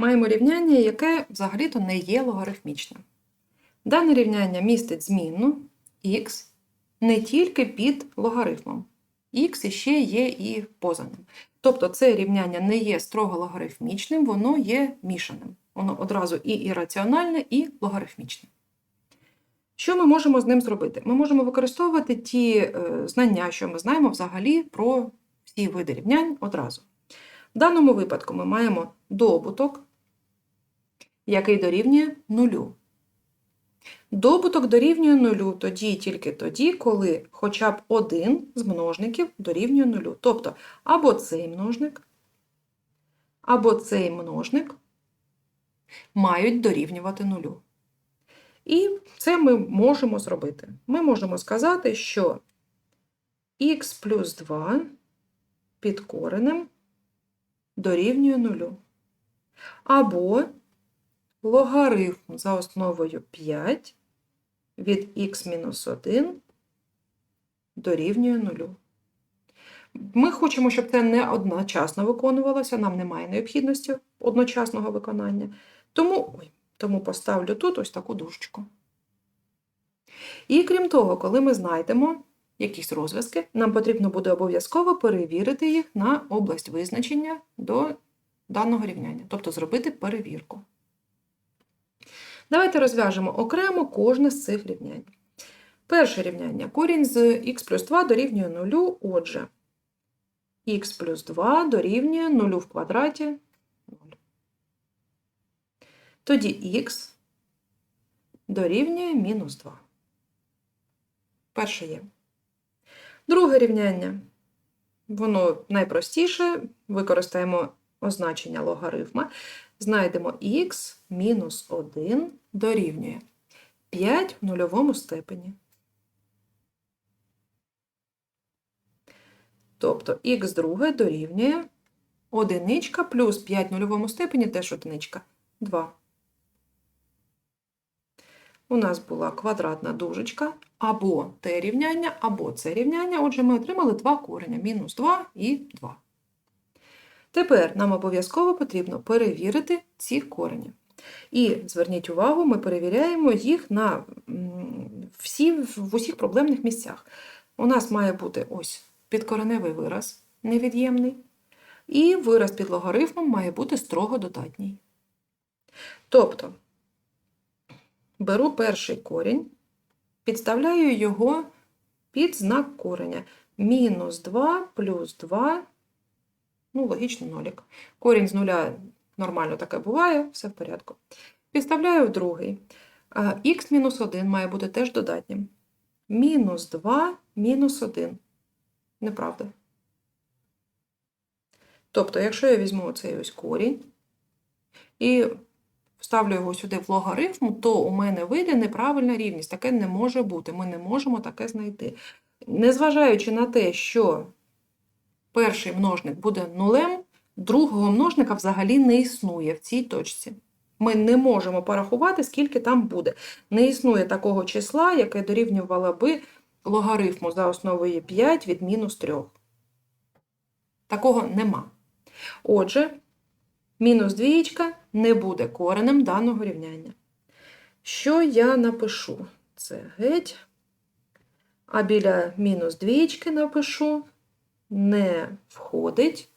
Маємо рівняння, яке взагалі-то не є логарифмічним. Дане рівняння містить змінну х не тільки під логарифмом. Х іще є і поза ним. Тобто це рівняння не є строго логарифмічним, воно є мішаним. Воно одразу і ірраціональне, і логарифмічне. Що ми можемо з ним зробити? Ми можемо використовувати ті е, знання, що ми знаємо взагалі про всі види рівнянь одразу. В даному випадку ми маємо добуток, який дорівнює нулю. Добуток дорівнює нулю тоді і тільки тоді, коли хоча б один з множників дорівнює нулю. Тобто або цей множник, або цей множник мають дорівнювати нулю. І це ми можемо зробити. Ми можемо сказати, що х плюс 2 під коренем дорівнює нулю. Або логарифм за основою 5 від х-1 дорівнює 0. Ми хочемо, щоб це не одночасно виконувалося, нам немає необхідності одночасного виконання. Тому, ой, тому поставлю тут ось таку дужечку. І крім того, коли ми знайдемо якісь розв'язки, нам потрібно буде обов'язково перевірити їх на область визначення до даного рівняння, тобто зробити перевірку. Давайте розв'яжемо окремо кожне з цих рівнянь. Перше рівняння корінь з х плюс 2 дорівнює 0, отже, х плюс 2 дорівнює 0 в квадраті 0. Тоді х дорівнює мінус 2. Перше є. Друге рівняння. Воно найпростіше. Використаємо означення логарифма. Знайдемо х мінус 1 дорівнює 5 в нульовому степені. Тобто х друге дорівнює одиничка плюс 5 в нульовому степені теж одиничка 2. У нас була квадратна дужечка, або те рівняння, або це рівняння. Отже, ми отримали два кореня мінус 2 і 2. Тепер нам обов'язково потрібно перевірити ці корені. І зверніть увагу, ми перевіряємо їх на всі, в усіх проблемних місцях. У нас має бути ось підкореневий вираз невід'ємний, і вираз під логарифмом має бути строго додатній. Тобто, беру перший корінь, підставляю його під знак кореня. Мінус 2 плюс 2 Ну, логічно, нолік. Корінь з нуля нормально таке буває, все в порядку. Підставляю в другий. Х мінус 1 має бути теж додатнім. Мінус 2 мінус 1. Неправда. Тобто, якщо я візьму цей ось корінь і вставлю його сюди в логарифм, то у мене вийде неправильна рівність. Таке не може бути. Ми не можемо таке знайти. Незважаючи на те, що перший множник буде нулем, другого множника взагалі не існує в цій точці. Ми не можемо порахувати, скільки там буде. Не існує такого числа, яке дорівнювало би логарифму за основою 5 від мінус 3. Такого нема. Отже, мінус двієчка не буде коренем даного рівняння. Що я напишу? Це геть. А біля мінус двієчки напишу не входить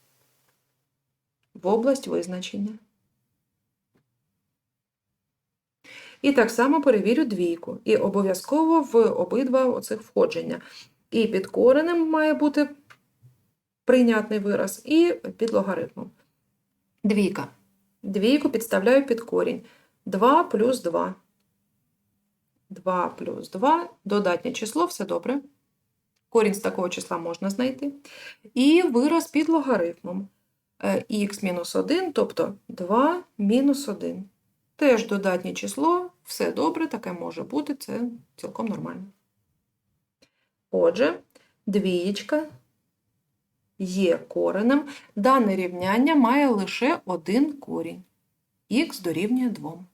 в область визначення. І так само перевірю двійку. І обов'язково в обидва оцих входження. І під коренем має бути прийнятний вираз, і під логарифмом. Двійка. Двійку підставляю під корінь. 2 плюс 2. 2 плюс 2. Додатнє число, все добре. Корінь з такого числа можна знайти. І вираз під логарифмом х-1, тобто 2 мінус 1. Теж додатнє число, все добре, таке може бути, це цілком нормально. Отже, двієчка є коренем. Дане рівняння має лише один корінь. Х дорівнює 2.